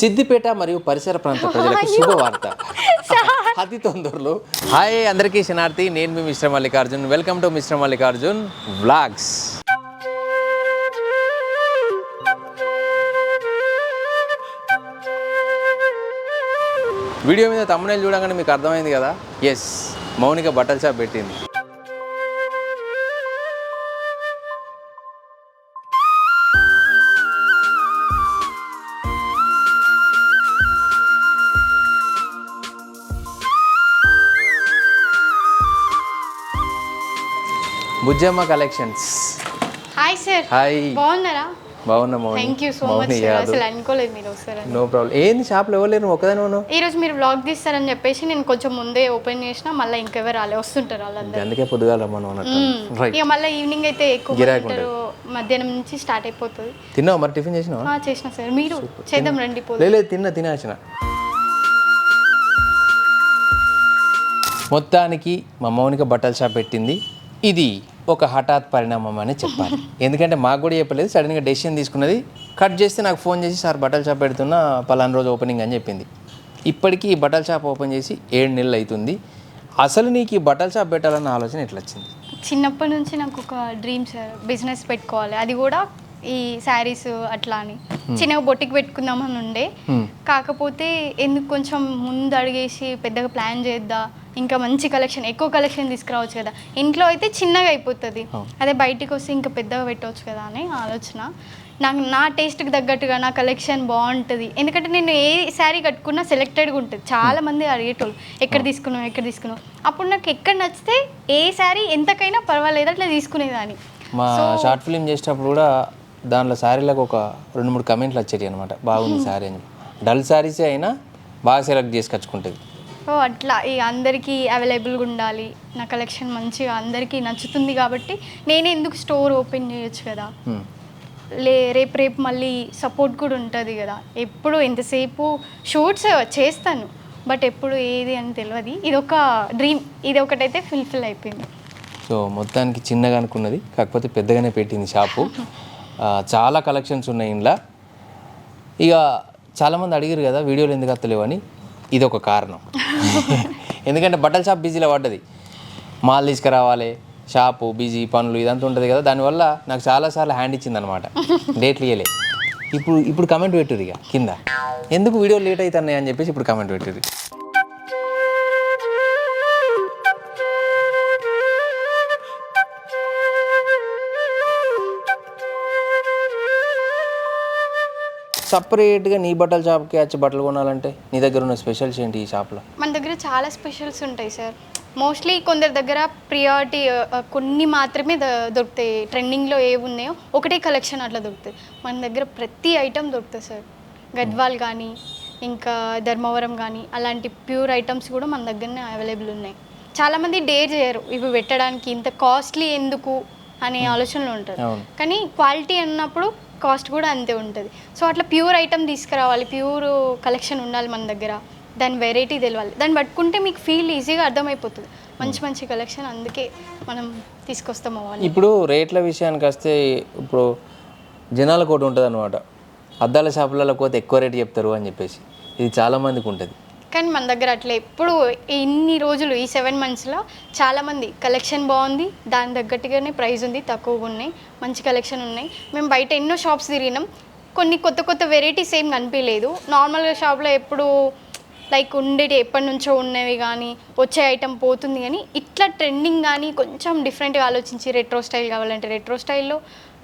సిద్దిపేట మరియు పరిసర ప్రాంత ప్రజలకు శుభవార్త. అతి తొందరలో. హాయ్ అందరికీ శనార్థి నేను మీ mister Mallikarjun. Welcome to mister Mallikarjun vlogs video మీద తమ్మునేలు చూడగానే మీకు అర్థమైంది కదా? ఎస్ మౌనిక బట్టల షాప్ పెట్టింది. Bujjamma collections. Hi sir hi బాగున్నారా? బాగున్నా Mouni thank you so much Mouni అసలు అనుకోలేదు మీరు వస్తారని నో ప్రాబ్లం ఏంది షాప్లో ఎవరు లేరు? ఒకదాని ఈ రోజు మీరు వ్లాగ్ తీస్తారని చెప్పేసి నేను కొంచెం ముందే ఓపెన్ చేసిన మళ్ళీ ఇంకెవరు రాలే వస్తుంటారు వాళ్ళందరూ. అందుకే పొద్దుగాల రమ్మను అన్నట్టు. ఇక మళ్ళీ ఈవినింగ్ అయితే ఎక్కువ ఉంటారు. మధ్యాహ్నం నుంచి స్టార్ట్ అయిపోతుంది. తిన్నావు? మరి టిఫిన్ చేసినావా? ఆ, చేసిన సార్ మీరు చేద్దాం రండి లేదు తిన్నా తినేసిన. మొత్తానికి మా మౌనిక బట్టల షాప్ పెట్టింది. ఇది. ఒక హఠాత్ పరిణామం అని చెప్పాలి. ఎందుకంటే మాకు కూడా చెప్పలేదు సడన్గా డెసిషన్ తీసుకున్నది కట్ చేస్తే నాకు ఫోన్ చేసి సార్ బట్టల షాప్ పెడుతున్నా పలానా రోజు ఓపెనింగ్ అని చెప్పింది. ఇప్పటికీ ఈ బట్టల షాప్ ఓపెన్ చేసి ఏడు నెలలు అవుతుంది అసలు నీకు ఈ బట్టల షాప్ పెట్టాలన్న ఆలోచన ఎట్లా వచ్చింది చిన్నప్పటి నుంచి నాకు ఒక డ్రీమ్ సార్ బిజినెస్ పెట్టుకోవాలి. అది కూడా ఈ శారీస్ అట్లా అని. చిన్నగా బొట్టికి పెట్టుకుందామని ఉండే. కాకపోతే ఎందుకు కొంచెం ముందు అడిగేసి పెద్దగా ప్లాన్ చేద్దా ఇంకా మంచి కలెక్షన్ ఎక్కువ కలెక్షన్ తీసుకురావచ్చు కదా. ఇంట్లో అయితే చిన్నగా అయిపోతుంది. అదే బయటికి వస్తే ఇంకా పెద్దగా పెట్టవచ్చు కదా అని ఆలోచన. నాకు నా టేస్ట్కి తగ్గట్టుగా నా కలెక్షన్ బాగుంటుంది. ఎందుకంటే నేను ఏ శారీ కట్టుకున్నా సెలెక్టెడ్గా ఉంటుంది. చాలా మంది అడిగేటోళ్ళు ఎక్కడ తీసుకున్నావు ఎక్కడ తీసుకున్నావు? అప్పుడు నాకు ఎక్కడ నచ్చితే ఏ శారీ ఎంతకైనా పర్వాలేదు అట్లా తీసుకునేదాన్ని. మా షార్ట్ ఫిలిం చేసేటప్పుడు కూడా దాంట్లో శారీలకు ఒక రెండు మూడు కమెంట్లు వచ్చేవి అనమాట బాగుంది శారీ అని డల్ శారీసే అయినా బాగా సెలెక్ట్ చేసుకొచ్చుకుంటుంది సో అట్లా ఈ అందరికీ అవైలబుల్గా ఉండాలి. నా కలెక్షన్ మంచిగా అందరికీ నచ్చుతుంది కాబట్టి నేనే ఎందుకు స్టోర్ ఓపెన్ చేయొచ్చు కదా. లే రేపు రేపు మళ్ళీ సపోర్ట్ కూడా ఉంటుంది కదా. ఎప్పుడు ఎంతసేపు షూట్స్ చేస్తాను బట్ ఎప్పుడు ఏది అని తెలియదు ఇది ఒక డ్రీమ్ ఇది ఒకటైతే ఫుల్ఫిల్ అయిపోయింది. సో మొత్తానికి చిన్నగా అనుకున్నది కాకపోతే పెద్దగానే పెట్టింది షాపు. చాలా కలెక్షన్స్ ఉన్నాయి ఇంట్లో ఇక చాలామంది అడిగారు కదా వీడియోలు ఎందుకు వస్తలేవు అని. ఇది ఒక కారణం. ఎందుకంటే బట్టల షాప్ బిజీలో పడ్డది. మాల్ తీసుకురావాలి షాపు బిజీ పనులు ఇదంతా ఉంటుంది కదా. దానివల్ల నాకు చాలాసార్లు హ్యాండ్ ఇచ్చింది అనమాట డేట్లు ఇయ్యలే. ఇప్పుడు ఇప్పుడు కమెంట్ పెట్టుర్రు ఇక కింద. ఎందుకు వీడియో లేట్ అవుతున్నాయి అని చెప్పేసి ఇప్పుడు కమెంట్ పెట్టుర్రు. సపరేట్గా నీ బట్టల షాప్కి వచ్చి బట్టలు కొనాలంటే నీ దగ్గర ఉన్న స్పెషల్స్ ఏంటి ఈ షాప్లో? మన దగ్గర చాలా స్పెషల్స్ ఉంటాయి సార్. మోస్ట్లీ కొందరి దగ్గర ప్రియారిటీ కొన్ని మాత్రమే దొరుకుతాయి. ట్రెండింగ్లో ఏవి ఉన్నాయో ఒకటే కలెక్షన్ అట్లా దొరుకుతాయి. మన దగ్గర ప్రతి ఐటమ్ దొరుకుతుంది సార్. గద్వాల్ కానీ ఇంకా ధర్మవరం కానీ అలాంటి ప్యూర్ ఐటమ్స్ కూడా మన దగ్గరనే అవైలబుల్ ఉన్నాయి. చాలామంది డేర్ చేయరు. ఇవి పెట్టడానికి ఇంత కాస్ట్లీ ఎందుకు అనే ఆలోచనలు ఉంటారు. కానీ క్వాలిటీ అన్నప్పుడు కాస్ట్ కూడా అంతే ఉంటుంది. సో అట్లా ప్యూర్ ఐటమ్ తీసుకురావాలి ప్యూర్ కలెక్షన్ ఉండాలి మన దగ్గర. దాని వెరైటీ తెలియాలి దాన్ని పట్టుకుంటే మీకు ఫీల్ ఈజీగా అర్థమైపోతుంది. మంచి మంచి కలెక్షన్ అందుకే మనం తీసుకొస్తాం అవ్వాలి ఇప్పుడు రేట్ల విషయానికి వస్తే ఇప్పుడు జనాలకు ఒకటి ఉంటుంది అనమాట అద్దాల షాపులలో పోతే ఎక్కువ రేటు చెప్తారు అని చెప్పేసి. ఇది చాలా మందికి ఉంటుంది. కానీ మన దగ్గర అట్లా ఎప్పుడు ఇన్ని రోజులు ఈ సెవెన్ మంత్స్లో చాలామంది కలెక్షన్ బాగుంది దాని తగ్గట్టుగానే ప్రైస్ ఉంది తక్కువగా ఉన్నాయి మంచి కలెక్షన్ ఉన్నాయి. మేము బయట ఎన్నో షాప్స్ తిరిగినాం. కొన్ని కొత్త కొత్త వెరైటీస్ ఏం కనిపించలేదు. నార్మల్గా షాప్లో ఎప్పుడు లైక్ ఉండేటి ఎప్పటి నుంచో ఉన్నవి కానీ వచ్చే ఐటెం పోతుంది కానీ ఇట్లా ట్రెండింగ్ కానీ కొంచెం డిఫరెంట్గా ఆలోచించి రెట్రో స్టైల్ కావాలంటే రెట్రో స్టైల్లో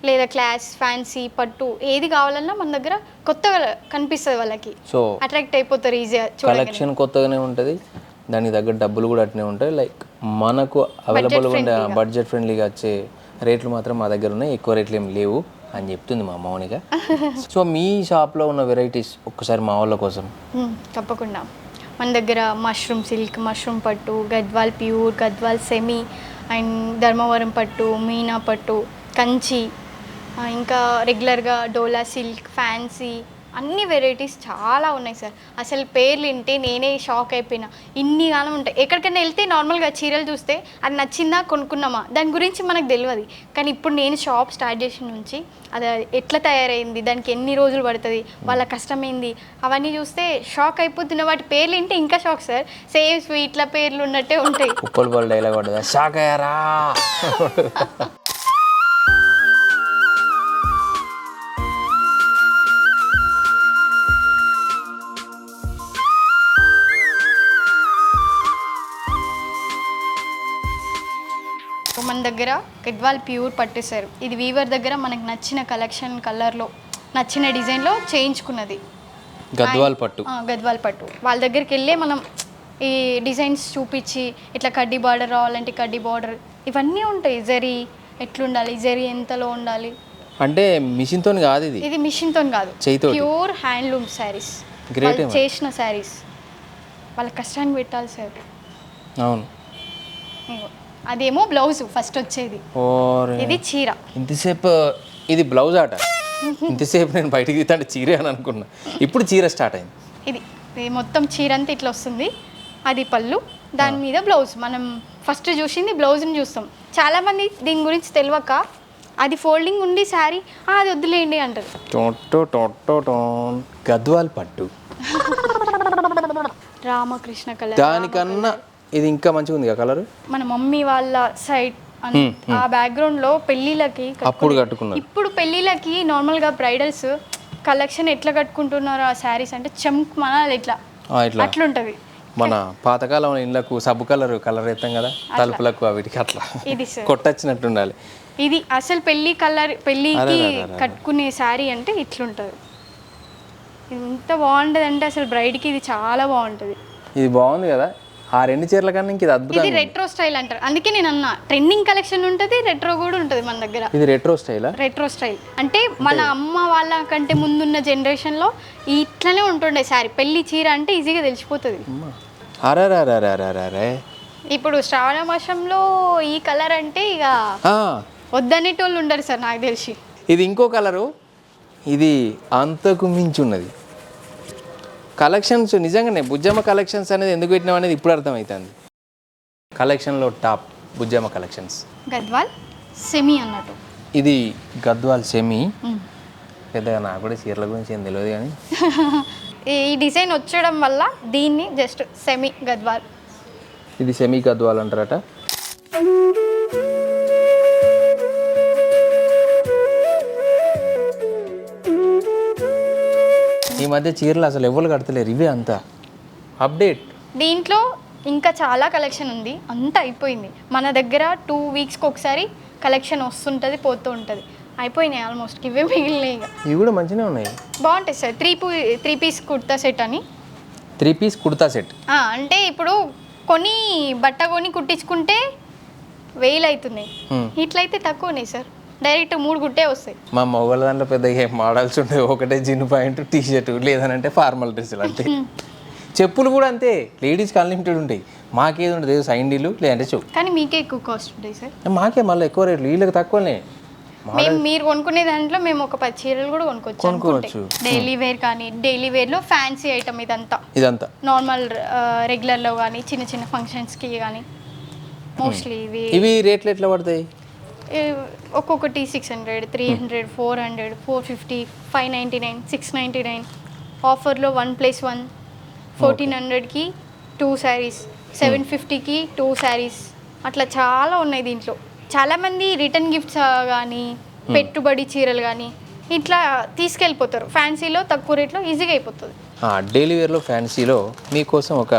లేదా క్లాస్ ఫ్యాన్సీ పట్టు ఏది కావాలన్నా మన దగ్గర కొత్తగా కనిపిస్తుంది వాళ్ళకి. సో అట్రాక్ట్ అయిపోతారు ఈజీగా కలెక్షన్ కొత్తగానే ఉంటుంది. దానికి తగ్గ డబ్బులు కూడా అట్నే ఉంటాయి. లైక్ మనకు అవైలబుల్ ఉండే బడ్జెట్ ఫ్రెండ్లీగా వచ్చే రేట్లు మాత్రం మా దగ్గర ఉన్నాయి. ఎక్కువ రేట్లు ఏం లేవు అని చెప్తుంది మా మౌనిక సో మీ షాప్లో ఉన్న వెరైటీస్ ఒక్కసారి మా వాళ్ళ కోసం. తప్పకుండా. మన దగ్గర మష్రూమ్ సిల్క్ మష్రూమ్ పట్టు Gadwal pure Gadwal semi and Dharmavaram పట్టు మీనా పట్టు కంచి ఇంకా రెగ్యులర్గా డోలా సిల్క్ ఫ్యాన్సీ అన్ని వెరైటీస్ చాలా ఉన్నాయి సార్. అసలు పేర్లు వింటే నేనే షాక్ అయిపోయినా. ఇన్ని కాలం ఉంటాయి. ఎక్కడికైనా వెళ్తే నార్మల్గా చీరలు చూస్తే అది నచ్చిందా కొనుక్కున్నామా? దాని గురించి మనకు తెలియదు కానీ ఇప్పుడు నేను షాప్ స్టార్ట్ చేసిన నుంచి అది ఎట్లా తయారైంది దానికి ఎన్ని రోజులు పడుతుంది వాళ్ళ కష్టం ఏంది అవన్నీ చూస్తే షాక్ అయిపోతున్న వాటి పేర్లు వింటే ఇంకా షాక్ సార్. సేమ్ స్వీట్ల పేర్లు ఉన్నట్టే ఉంటాయి. డైలాగ్ షాక్ అయ్యారా? దగ్గర గద్వాల్ ప్యూర్ పట్టేశారు. ఇది వీవర్ దగ్గర మనకు నచ్చిన కలెక్షన్ కలర్లో నచ్చిన డిజైన్లో చేయించుకున్నది. గద్వాల్ పట్టు. గద్వాల్ పట్టు. వాళ్ళ దగ్గరికి వెళ్ళి మనం ఈ డిజైన్స్ చూపించి ఇట్లా కడ్డీ బార్డర్ రావాలంటే కడ్డీ బార్డర్ ఇవన్నీ ఉంటాయి. జరీ ఎట్లుండాలి జరీ ఎంతలో ఉండాలి. అంటే మిషన్తో కాదు ఇది. ఇది మిషన్తో కాదు. చేయితోటి. Pure handloom sarees. చేసిన శారీస్. వాళ్ళ కష్టాన్ని పెట్టాలి సార్. అవును. అదేమో బ్లౌజ్ ఫస్ట్ వచ్చేది. ఇది చీర. ఇంతసేపు ఇది బ్లౌజ్ ఆట? ఇంతసేపు నేను బయటికి తీస్తే చీరే అని అనుకున్నా. ఇప్పుడు చీర స్టార్ట్ అయింది. ఇది మొత్తం చీర అంతా ఇట్లా వస్తుంది. అది పళ్ళు దాని మీద బ్లౌజ్ మనం ఫస్ట్ చూసింది బ్లౌజ్ని చూస్తాం. చాలామంది దీని గురించి తెలియక అది ఫోల్డింగ్ ఉండి శారీ "ఆ, అది వద్దులేండి అంటారు. గద్వాల్ పట్టు. రామకృష్ణ కలర్ దానికన్నా ఇది ఇంకా మంచిగా ఉంది కలర్ మన మమ్మీ వాళ్ళ సైడ్ ఆ బ్యాక్గ్రౌండ్లో కట్టుకునే- అప్పుడు కట్టుకున్నారు. ఇప్పుడు పెళ్ళిళ్ళకి నార్మల్గా బ్రైడల్స్ కలెక్షన్ ఎట్లా కట్టుకుంటున్నారు ఆ శారీస్ అంటే చెంక్ మనాలి ఇట్లా. అట్లుంటది. మన పాతకాలం ఇళ్ళకు సబ్బు కలర్ కలర్ ఎత్తాం కదా తలుపులకు వీటికి అట్లా. ఇది కొట్టచ్చినట్టు ఉండాలి ఇది అసలు పెళ్ళి కలర్ అరే. కట్టుకునే శారీ అంటే ఇట్లుంటుంది. ఎంత బాగుంటుంది అంటే అసలు బ్రైడ్కి ఇది చాలా బాగుంటుంది. ఇది బాగుంది కదా? ఆ రెండు చీరల కన్నా ఇంక ఇది ఇది అద్భుతంగా ఉంది. రెట్రో స్టైల్ అంటారు. అందుకే నేను అన్న ట్రెండింగ్ కలెక్షన్ ఉంటుంది రెట్రో కూడా ఉంటుంది మన దగ్గర. ఇది రెట్రో స్టైలా రెట్రో స్టైల్ అంటే మన అమ్మ వాళ్ళ కంటే ముందున్న జనరేషన్లో ఇట్లనే ఉంటుండే శారీ. పెళ్ళి చీర అంటే ఈజీగా తెలిసిపోతుంది. అరే ఇప్పుడు శ్రావణ మాసంలో ఈ కలర్ అంటే ఇక వద్దనేటోళ్ళు ఉండరు సార్ నాకు తెలిసి. ఇది ఇంకో కలరు ఇది అంతకు మించి ఉన్నది. కలెక్షన్స్ నిజంగానే బుజ్జమ్మ కలెక్షన్స్ అనేది ఎందుకు పెట్టినాం అనేది ఇప్పుడు అర్థమవుతుంది కలెక్షన్లో top Bujjamma collections. Gadwal semi అన్నట్టు. ఇది గద్వాల్ సెమీ. పెద్దగా నాకు కూడా చీరల గురించి ఏం తెలియదు కానీ. ఈ డిజైన్ వచ్చడం వల్ల దీన్ని జస్ట్ సెమీ గద్వాల్. ఇది సెమీ గద్వాల్ అంటారట. ఈ మధ్య చీరలు అసలు ఎవరు కడతలేరు ఇవే అంతా. అప్డేట్. దీంట్లో ఇంకా చాలా కలెక్షన్ ఉంది అంతా అయిపోయింది. మన దగ్గర టూ వీక్స్కి ఒకసారి కలెక్షన్ వస్తుంటుంది పోతూ ఉంటుంది. అయిపోయినాయి ఆల్మోస్ట్ ఇవే మిగిలినాయి ఇక. ఇవి కూడా మంచిగానే ఉన్నాయి. బాగుంటాయి సార్ త్రీ పూ త్రీ పీస్ కుర్తా సెట్ అని. Three piece kurta set. ఆ, అంటే ఇప్పుడు కొని బట్ట కొని కుట్టించుకుంటే వేలు అవుతున్నాయి ఇట్లయితే తక్కువనే సార్. డైరెక్ట్ మూడు గుట్టే వస్తాయి. మా మొగల దాంట్లో పెద్దగా ఏం మోడల్స్ ఉంటాయి ఒకటే జిన్ పాయింట్ టీ షర్ట్ లేదనంటే ఫార్మల్ డ్రెస్సులు అంతే చెప్పులు కూడా అంతే. లేడీస్కి అన్లిమిటెడ్ ఉంటాయి. మాకేది ఉండదు. ఏదో సైండీలు లేదంటే చెప్పు కానీ మీకే ఎక్కువ కాస్ట్ ఉంటాయి సార్. మాకే మళ్ళీ ఎక్కువ రేట్లు. వీళ్ళకి తక్కువనే. మేము మీరు కొనుక్కునే దాంట్లో మేము ఒక పది చీరలు కూడా కొనుక్కోవచ్చు. కొనుక్కోవచ్చు. డైలీ వేర్ కానీ డైలీ వేర్లో ఫ్యాన్సీ ఐటమ్ ఇదంతా. ఇదంతా. నార్మల్ రెగ్యులర్లో కానీ చిన్న చిన్న ఫంక్షన్స్కి కానీ మోస్ట్లీ ఇవి ఇవి రేట్లు ఎట్లా పడతాయి? ఒక్కొక్కటి six hundred three hundred four hundred four fifty five ninety nine six ninety nine ఆఫర్లో వన్ ప్లస్ వన్ ఫోర్టీన్ హండ్రెడ్కి టూ శారీస్ సెవెన్ ఫిఫ్టీకి టూ శారీస్ అట్లా చాలా ఉన్నాయి దీంట్లో. చాలామంది రిటర్న్ గిఫ్ట్స్ కానీ పెట్టుబడి చీరలు కానీ ఇట్లా తీసుకెళ్ళిపోతారు. ఫ్యాన్సీలో తక్కువ రేట్లో ఈజీగా అయిపోతుంది. డైలీ వేర్లో ఫ్యాన్సీలో మీకోసం ఒక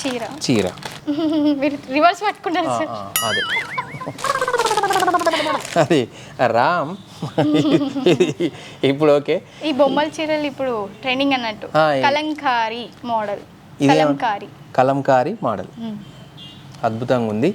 చీర. చీర. మీరు రివర్స్ పట్టుకుంటారు ఆ, సార్ అదే. అది రామ్. ఇప్పుడు ఓకే. ఈ బొమ్మల చీరలు ఇప్పుడు ట్రెండింగ్ అన్నట్టు. కలంకారీ మోడల్. కలంకారీ. కలంకారీ మోడల్. అద్భుతంగా ఉంది.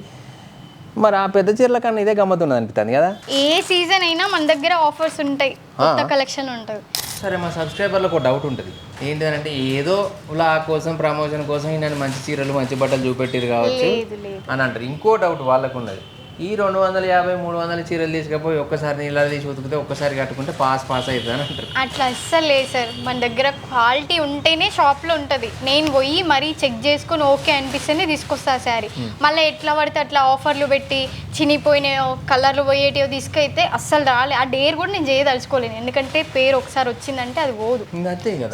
మరి ఆ పెద్ద చీరల కన్నా ఇదే గమ్మత్తున్నది అనిపిస్తుంది కదా? ఏ సీజన్ అయినా మన దగ్గర ఆఫర్స్ ఉంటాయి. కొత్త కలెక్షన్ ఉంటుంది సరే మా సబ్స్క్రైబర్లకు ఒక డౌట్ ఉంటుంది. ఏంటంటే ఏదో లా కోసం ప్రమోషన్ కోసం నన్ను మంచి చీరలు మంచి బట్టలు చూపెట్టిరు కావచ్చు లేదు లేదు. అని అంటారు. ఇంకో డౌట్ వాళ్ళకు ఉన్నది. ఈ రెండు వందల యాభై మూడు వందల చీరలు తీసుకపోయి ఒక్కసారి నీళ్ళ తీసి ఉతికితే ఒక్కసారి కట్టుకుంటే పాస్ పాస్ అవుతుంది అని అంటారు. అట్లా అస్సలు లేదు సార్. మన దగ్గర క్వాలిటీ ఉంటేనే షాప్లో ఉంటుంది. నేను పోయి మరీ చెక్ చేసుకొని ఓకే అనిపిస్తేనే తీసుకొస్తా శారీ. మళ్ళీ ఎట్లా పడితే అట్లా ఆఫర్లు పెట్టి చినిపోయినాయో కలర్లు పోయేటివో తీసుకైతే అస్సలు రాలే. ఆ డేర్ కూడా నేను చేయదలుచుకోలేను. ఎందుకంటే పేరు ఒకసారి వచ్చిందంటే అది పోదు.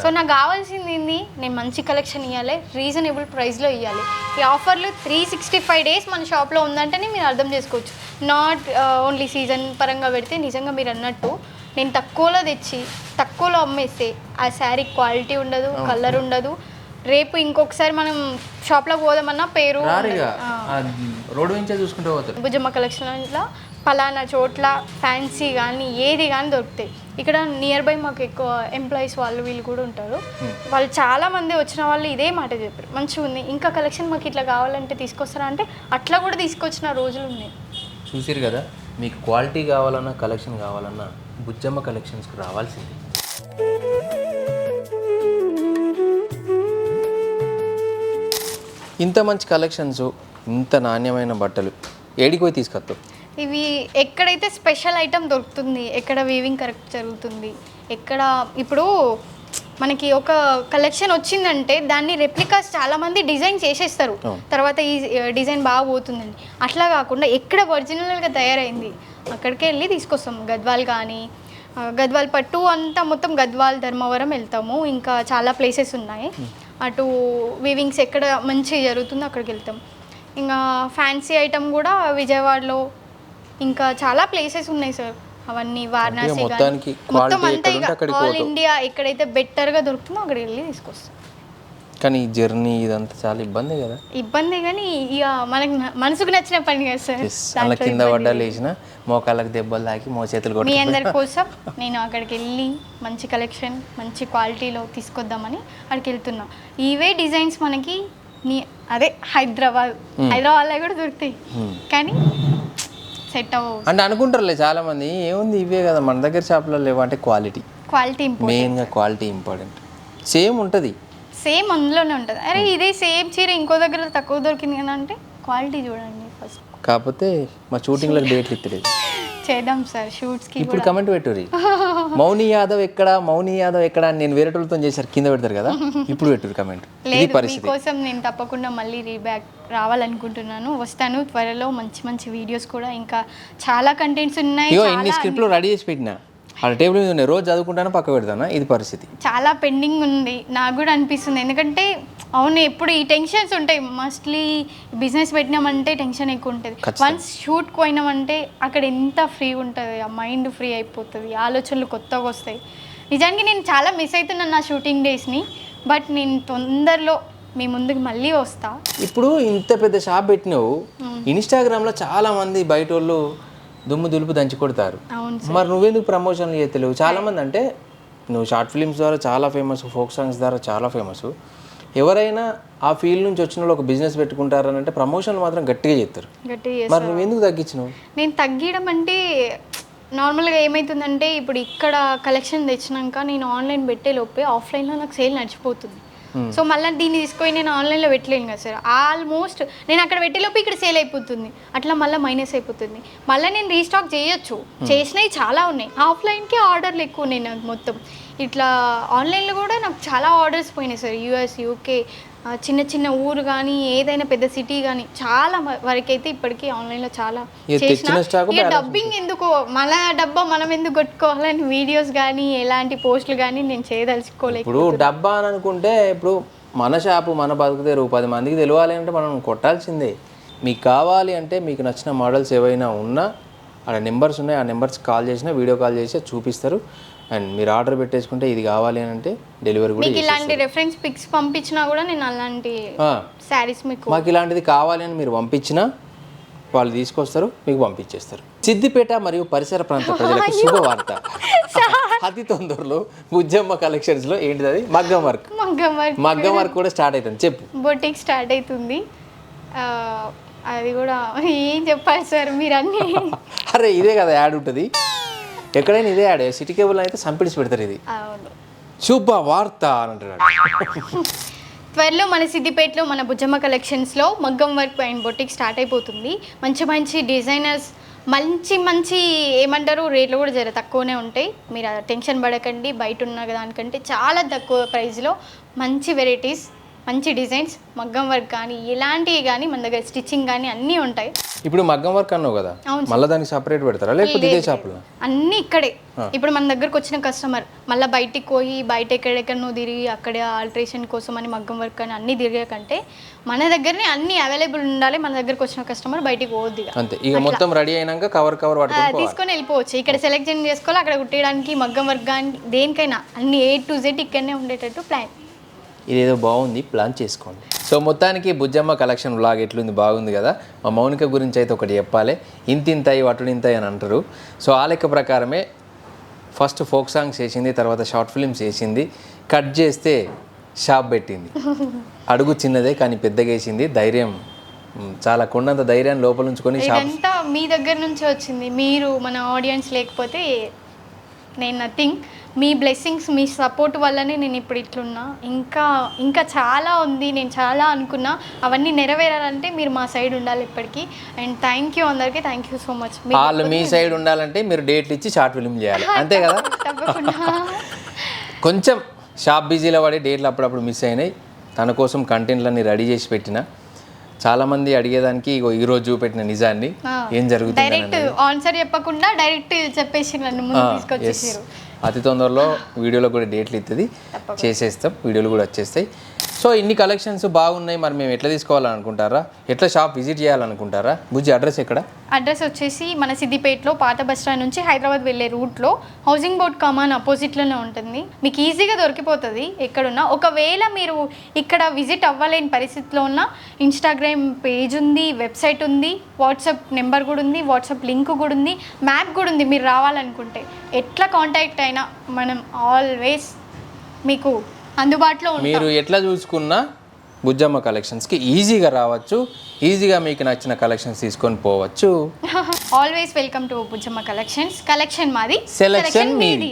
సో నాకు కావాల్సింది ఏంది? నేను మంచి కలెక్షన్ ఇవ్వాలి రీజనబుల్ ప్రైస్లో ఇవ్వాలి ఈ ఆఫర్లు త్రీ సిక్స్టీ ఫైవ్ డేస్ మన షాప్లో ఉందంటేనే మీరు అర్థం చేసుకోవచ్చు నాట్ ఓన్లీ సీజన్ పరంగా పెడితే నిజంగా మీరు అన్నట్టు నేను తక్కువలో తెచ్చి తక్కువలో అమ్మేస్తే ఆ శారీ క్వాలిటీ ఉండదు కలర్ ఉండదు. రేపు ఇంకొకసారి మనం షాప్లోకి పోదామన్నా పేరు రోడ్డు నుంచే చూసుకుంటూ పోతారు. భుజమ్మ కలెక్షన్లో పలానా చోట్ల ఫ్యాన్సీ కానీ ఏది కానీ దొరుకుతాయి. ఇక్కడ నియర్ బై మాకు ఎక్కువ ఎంప్లాయీస్ వాళ్ళు వీళ్ళు కూడా ఉంటారు. వాళ్ళు చాలా మంది వచ్చిన వాళ్ళు ఇదే మాట చెప్పారు. మంచిగా ఉంది ఇంకా కలెక్షన్ మాకు ఇట్లా కావాలంటే తీసుకొస్తారా అంటే అట్లా కూడా తీసుకొచ్చిన రోజులు ఉన్నాయి. చూసిరు కదా మీకు క్వాలిటీ కావాలన్నా కలెక్షన్ కావాలన్నా బుజ్జమ్మ కలెక్షన్స్కి రావాల్సింది. ఇంత మంచి కలెక్షన్స్ ఇంత నాణ్యమైన బట్టలు ఏడికి పోయి తీసుకొస్తావు? ఇవి ఎక్కడైతే స్పెషల్ ఐటమ్ దొరుకుతుంది ఎక్కడ వీవింగ్ కరెక్ట్ జరుగుతుంది ఎక్కడ ఇప్పుడు మనకి ఒక కలెక్షన్ వచ్చిందంటే దాన్ని రెప్లికాస్ చాలా మంది డిజైన్ చేసేస్తారు. తర్వాత ఈ డిజైన్ బాగా పోతుందండి. అట్లా కాకుండా ఎక్కడ ఒరిజినల్గా తయారైంది అక్కడికి వెళ్ళి తీసుకొస్తాం గద్వాల్ కానీ గద్వాల్ పట్టు అంతా మొత్తం గద్వాల్ ధర్మవరం వెళ్తాము. ఇంకా చాలా ప్లేసెస్ ఉన్నాయి. అటు వీవింగ్స్ ఎక్కడ మంచి జరుగుతుందో అక్కడికి వెళ్తాం. ఇంకా ఫ్యాన్సీ ఐటమ్ కూడా విజయవాడలో ఇంకా చాలా ప్లేసెస్ ఉన్నాయి సార్ అవన్నీ వారణాసి. మొత్తానికి మొత్తం అంతా ఇక ఆల్. ఇండియా ఎక్కడైతే బెటర్గా దొరుకుతుందో అక్కడికి వెళ్ళి తీసుకొస్తాం. కానీ ఈ జర్నీ ఇదంతా చాలా ఇబ్బంది కదా. ఇబ్బంది కానీ ఇక మనకి మనసుకు నచ్చిన పని కదా సార్. అలా కింద పడ్డా లేచిన మోకాళ్ళకి దెబ్బలు తాకి మో చేతులు మీ అందరి కోసం నేను అక్కడికి వెళ్ళి మంచి కలెక్షన్ మంచి క్వాలిటీలో తీసుకొద్దామని అక్కడికి వెళ్తున్నా. ఇవే డిజైన్స్ మనకి నీ అదే హైదరాబాద్. హైదరాబాద్లో కూడా దొరుకుతాయి. కానీ సెట్ అవ్వవు. అంటే అనుకుంటారులే చాలా మంది ఏముంది ఇవే కదా మన దగ్గర షాప్లో లేవు అంటే క్వాలిటీ క్వాలిటీ ఇంపార్టెంట్ మెయిన్గా క్వాలిటీ ఇంపార్టెంట్ సేమ్ ఉంటుంది. సేమ్ అందులోనే ఉంటుంది. అరే ఇదే సేమ్ చీర ఇంకో దగ్గర తక్కువ దొరికింది కదా అంటే క్వాలిటీ చూడండి ఫస్ట్ కాకపోతే మా షూటింగ్లకు డేట్లు ఇస్తలేదు చేద్దాం సార్ షూట్స్కి ఇప్పుడు కమెంట్ పెట్టుర్రి. మౌని యాదవ్ ఎక్కడ మౌని యాదవ్ ఎక్కడ అని నేను వేరేటోళ్ళతో చేశారు కింద పెడతారు కదా? ఇప్పుడు పెట్టుర్రి కమెంట్ ఇది లేదు పరిస్థితి. మీకోసం నేను తప్పకుండా మళ్ళీ రీబ్యాక్ రావాలనుకుంటున్నాను. వస్తాను త్వరలో మంచి మంచి వీడియోస్ కూడా. ఇంకా చాలా కంటెంట్స్ ఉన్నాయి ఇగో ఇన్ని స్క్రిప్ట్లు రెడీ చేసి పెట్టినా. ఆ టేబుల్ మీద ఉన్నాయి రోజు చదువుకుంటాను పక్క పెడతాను? ఇది పరిస్థితి. చాలా పెండింగ్ ఉంది. నాకు కూడా అనిపిస్తుంది. ఎందుకంటే అవును ఎప్పుడు ఈ టెన్షన్స్ ఉంటాయి. మోస్ట్లీ బిజినెస్ పెట్టినామంటే టెన్షన్ ఎక్కువ ఉంటుంది. వన్స్ షూట్ పోయినామంటే అక్కడ ఎంత ఫ్రీ ఉంటుంది ఆ మైండ్ ఫ్రీ అయిపోతుంది ఆలోచనలు కొత్తగా వస్తాయి. నిజానికి నేను చాలా మిస్ అవుతున్నాను నా షూటింగ్ డేస్ని బట్ నేను తొందరలో మీ ముందుకు మళ్ళీ వస్తా. ఇప్పుడు ఇంత పెద్ద షాప్ పెట్టినావు ఇన్స్టాగ్రామ్లో చాలా మంది బయట వాళ్ళు దుమ్ము దులుపు దంచి కొడతారు. అవును మరి నువ్వెందుకు ప్రమోషన్లు చేస్తలేవు చాలా మంది అంటే నువ్వు షార్ట్ ఫిలిమ్స్ ద్వారా చాలా ఫేమస్ ఫోక్ సాంగ్స్ ద్వారా చాలా ఫేమస్ ఎవరైనా ఆ ఫీల్డ్ నుంచి వచ్చిన వాళ్ళు ఒక బిజినెస్ పెట్టుకుంటారని అంటే ప్రమోషన్లు మాత్రం గట్టిగా చేస్తారు. గట్టిగా మరి నువ్వెందుకు తగ్గించినావు? నేను తగ్గడం అంటే నార్మల్గా ఏమవుతుందంటే ఇప్పుడు ఇక్కడ కలెక్షన్ తెచ్చినాక నేను ఆన్లైన్ పెట్టే లోపే ఆఫ్లైన్లో నాకు సేల్ నడిచిపోతుంది. సో మళ్ళీ దీన్ని తీసుకొని నేను ఆన్లైన్లో పెట్టలేను కదా సార్. ఆల్మోస్ట్ నేను అక్కడ పెట్టే లోపు ఇక్కడ సేల్ అయిపోతుంది. అట్లా మళ్ళీ మైనస్ అయిపోతుంది. మళ్ళీ నేను రీస్టాక్ చేయొచ్చు. చేసినవి చాలా ఉన్నాయి. ఆఫ్లైన్కి ఆర్డర్లు ఎక్కువ ఉన్నాయి నాకు మొత్తం. ఇట్లా ఆన్లైన్లో కూడా నాకు చాలా ఆర్డర్స్ పోయినాయి సార్ యూఎస్ యూకే చిన్న చిన్న ఊరు కానీ ఏదైనా పెద్ద సిటీ కానీ చాలా వరకైతే ఇప్పటికీ ఆన్లైన్లో చాలా ఇక డబ్బింగ్ ఎందుకు? మన డబ్బా మనం ఎందుకు కొట్టుకోవాలని వీడియోస్ కానీ ఎలాంటి పోస్టులు కానీ నేను చేయదలుచుకోలేదు ఇప్పుడు డబ్బా అని అనుకుంటే ఇప్పుడు మన షాపు మన బతుకుతే రూ పది మందికి తెలియాలి అంటే మనం కొట్టాల్సిందే. మీకు కావాలి అంటే మీకు నచ్చిన మోడల్స్ ఏవైనా ఉన్నా అక్కడ నెంబర్స్ ఉన్నాయి ఆ నెంబర్స్ కాల్ చేసినా వీడియో కాల్ చేసి చూపిస్తారు. అండ్ మీరు ఆర్డర్ పెట్టేసుకుంటే ఇది కావాలి అని అంటే డెలివరీ కూడా మీకు ఇలాంటి రెఫరెన్స్ పిక్స్ పంపించినా కూడా నేను అలాంటి శారీస్ మీకు మాకు ఇలాంటిది కావాలి అని మీరు పంపించినా వాళ్ళు తీసుకొస్తారు మీకు పంపించేస్తారు. సిద్దిపేట మరియు పరిసర ప్రాంత ప్రజలకు శుభవార్త. అతి తొందరలో బుజ్జమ్మ కలెక్షన్స్లో ఏంటిది అది? మగ్గం వర్క్ మగ్గం వర్క్ మగ్గం వర్క్ కూడా స్టార్ట్ అవుతుంది. చెప్పు. బొటిక్ స్టార్ట్ అవుతుంది. అది కూడా ఏం చెప్పాలి సార్ మీరు అన్నీ? అరే ఇదే కదా యాడ్ ఉంటుంది. ఎక్కడైనా ఇదే యాడ్ సిటీ కేబుల్ అయితే సంపిడిచి పెడతారు ఇది. అవును. శుభ వార్త అని అంటున్నాడు. త్వరలో మన సిద్దిపేటలో మన బుజ్జమ్మ కలెక్షన్స్లో మగ్గం వర్క్ అండ్ బొటిక్ స్టార్ట్ అయిపోతుంది. మంచి మంచి డిజైనర్స్ మంచి మంచి ఏమంటారు రేట్లు కూడా జర తక్కువనే ఉంటాయి. మీరు టెన్షన్ పడకండి బయట ఉన్న దానికంటే చాలా తక్కువ ప్రైస్లో మంచి వెరైటీస్ మంచి డిజైన్స్ మగ్గం వర్క్ కానీ ఎలాంటివి కానీ మన దగ్గర స్టిచ్చింగ్ కానీ అన్నీ ఉంటాయి. ఇప్పుడు మగ్గం వర్క్ అన్నావు కదా మళ్ళీ దానికి సపరేట్ పెడతారా? లేకపోతే ఇదే లేదు, షాపులో? అన్నీ ఇక్కడే. ఇప్పుడు మన దగ్గరకు వచ్చిన కస్టమర్ మళ్ళీ బయటికి పోయి బయట ఎక్కడెక్కడనో తిరిగి అక్కడే ఆల్ట్రేషన్ కోసం అని మగ్గం వర్క్ అని అన్నీ తిరిగే కంటే మన దగ్గరనే అన్నీ అవైలబుల్ ఉండాలి మన దగ్గరకు వచ్చిన కస్టమర్ బయటికి పోవద్దు. అంతే. ఇక మొత్తం రెడీ అయినాక కవర్ కవర్ తీసుకొని వెళ్ళిపోవచ్చు. ఇక్కడ సెలెక్షన్ చేసుకోవాలి అక్కడ కుట్టేయడానికి మగ్గం వర్క్ కానీ దేనికైనా అన్ని ఏ టు జెడ్ ఇక్కడనే ఉండేటట్టు ప్లాన్ ఇదేదో బాగుంది ప్లాన్ చేసుకోండి. సో మొత్తానికి బుజ్జమ్మ కలెక్షన్ బ్లాగ్ ఎట్లుంది బాగుంది కదా. మా మౌనిక గురించి అయితే ఒకటి చెప్పాలి. ఇంతింతాయి వటుడింతాయి అని అంటారు. సో ఆ లెక్క ప్రకారమే ఫస్ట్ ఫోక్ సాంగ్స్ చేసింది తర్వాత షార్ట్ ఫిల్మ్స్ చేసింది. కట్ చేస్తే షాప్ పెట్టింది. అడుగు చిన్నదే కానీ పెద్దగా వేసింది. ధైర్యం చాలా కొండంత ధైర్యాన్ని లోపల ఉంచుకొని షాప్ మీ దగ్గర నుంచి వచ్చింది. మీరు మన ఆడియన్స్ లేకపోతే నేను నథింగ్ మీ బ్లెస్సింగ్స్ మీ సపోర్ట్ వల్లనే నేను ఇప్పుడు ఇట్లున్నా. ఇంకా ఇంకా చాలా ఉంది నేను చాలా అనుకున్నా. అవన్నీ నెరవేరాలంటే మీరు మా సైడ్ ఉండాలి ఇప్పటికీ. అండ్ థ్యాంక్ యూ అందరికీ థ్యాంక్ యూ సో మచ్ వాళ్ళు మీ సైడ్ ఉండాలంటే మీరు డేట్లు ఇచ్చి షార్ట్ ఫిల్మ్ చేయాలి. అంతే కదా? కొంచెం షాప్ బిజీలో పడి డేట్లు అప్పుడప్పుడు మిస్ అయినాయి. తన కోసం కంటెంట్లన్నీ రెడీ చేసి పెట్టిన. చాలామంది అడిగేదానికి ఇగో ఈరోజు చూపెట్టిన నిజాన్ని ఏం జరుగుతుంది డైరెక్ట్ ఆన్సర్ చెప్పకుండా డైరెక్ట్ చెప్పేసి ముందు అతి తొందరలో వీడియోలో కూడా డేట్లు ఇస్తుంది చేసేస్తాం. వీడియోలు కూడా వచ్చేస్తాయి. సో ఇన్ని కలెక్షన్స్ బాగున్నాయి మరి మేము ఎట్లా తీసుకోవాలనుకుంటారా? ఎట్లా షాప్ విజిట్ చేయాలనుకుంటారా? బుజ్జి అడ్రస్ ఎక్కడ? అడ్రస్ వచ్చేసి మన సిద్దిపేటలో పాత బస్ స్టాండ్ నుంచి హైదరాబాద్ వెళ్ళే రూట్లో హౌసింగ్ బోర్డ్ కమాన్ అపోజిట్లోనే ఉంటుంది. మీకు ఈజీగా దొరికిపోతుంది ఎక్కడున్నా. ఒకవేళ మీరు ఇక్కడ విజిట్ అవ్వలేని పరిస్థితిలో ఉన్న ఇన్స్టాగ్రామ్ పేజ్ ఉంది వెబ్సైట్ ఉంది వాట్సాప్ నెంబర్ కూడా ఉంది వాట్సాప్ లింక్ కూడా ఉంది మ్యాప్ కూడా ఉంది మీరు రావాలనుకుంటే ఎట్లా కాంటాక్ట్ అయినా మనం ఆల్వేస్ మీకు అందుబాటులో మీరు ఎట్లా చూసుకున్నా బుజ్జమ్మ కలెక్షన్స్కి ఈజీగా రావచ్చు ఈజీగా మీకు నచ్చిన కలెక్షన్స్ తీసుకొని పోవచ్చు. Always welcome to Bujjamma collections. Collection మాది. సెలెక్షన్ మీది.